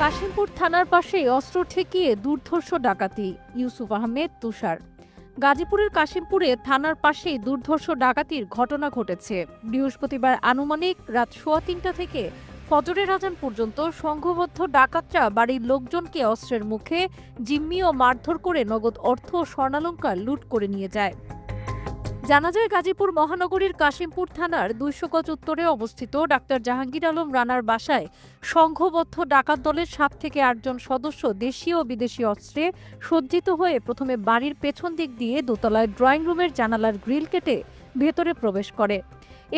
কাশিমপুর থানার পাশে অস্ত্র ঠেকিয়ে দুর্ধর্ষ ডাকাতি, ইউসুফ আহমেদ, তুষার। গাজীপুরের কাশিমপুরে থানার পাশেই দুর্ধর্ষ ডাকাতির ঘটনা ঘটেছে। বৃহস্পতিবার আনুমানিক রাত সোয়া তিনটা থেকে ফজরের আজান পর্যন্ত সংঘবদ্ধ ডাকাতরা বাড়ির লোকজনকে অস্ত্রের মুখে, জিম্মি ও মারধর করে নগদ অর্থ ও স্বর্ণালঙ্কার লুট করে নিয়ে যায়। জানা যায় গাজীপুর মহানগরীর কাশিমপুর থানার দুইশো গজ উত্তরে অবস্থিত ডাক্তার জাহাঙ্গীর আলম রানার বাসায় সংঘবদ্ধ ডাকাত দলের সাত থেকে আটজন সদস্য দেশীয় ও বিদেশি অস্ত্রে সজ্জিত হয়ে প্রথমে বাড়ির পেছন দিক দিয়ে দোতলায় ড্রয়িং রুমের জানালার গ্রিল কেটে ভেতরে প্রবেশ করে।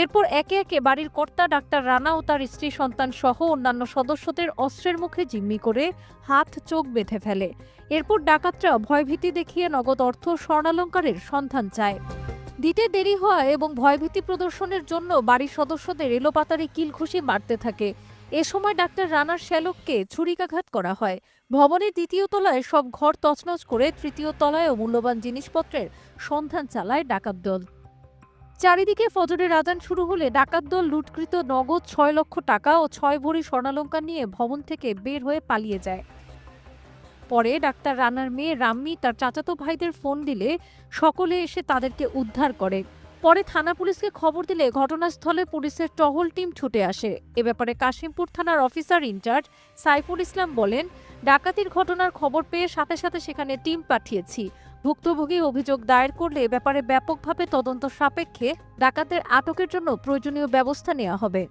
এরপর একে একে বাড়ির কর্তা ডাক্তার রানা ও তার স্ত্রী, সন্তান সহ অন্যান্য সদস্যদের অস্ত্রের মুখে জিম্মি করে হাত, চোখ বেঁধে ফেলে। এরপর ডাকাতরা ভয়ভীতি দেখিয়ে নগদ অর্থ স্বর্ণালঙ্কারের সন্ধান চায়। দিতে দেরি হওয়া এবং ভয়ভীতি প্রদর্শনের জন্য বাড়ির সদস্যদের এলোপাতারি কিলঘুষি মারতে থাকে। এ সময় ডাক্তার রানার শ্যালককে ছুরিকাঘাত করা হয়। ভবনের দ্বিতীয় তলায় সব ঘর তছনছ করে তৃতীয় তলায় ও মূল্যবান জিনিসপত্রের সন্ধান চালায় ডাকাত দল। চারিদিকে ফজরের আজান শুরু হলে ডাকাত দল লুটকৃত নগদ ছয় লক্ষ টাকা ও ছয় ভরি স্বর্ণালঙ্কার নিয়ে ভবন থেকে বের হয়ে পালিয়ে যায়। পরে ডাক্তার রানার মেয়ে রাম্মি তার চাচাতো ভাইদের ফোন দিলে সকলে এসে তাদেরকে উদ্ধার করে। পরে থানা পুলিশকে খবর দিলে ঘটনাস্থলে পুলিশের টহল টিম ছুটে আসে। এ ব্যাপারে কাশিমপুর থানার অফিসার ইনচার্জ সাইফুল ইসলাম বলেন, ডাকাতির ঘটনার খবর পেয়ে সাথে সাথে সেখানে টিম পাঠিয়েছি। ভুক্তভোগী অভিযোগ দায়ের করলে এ ব্যাপারে ব্যাপকভাবে তদন্ত সাপেক্ষে ডাকাতের আটকের জন্য প্রয়োজনীয় ব্যবস্থা নেওয়া হবে।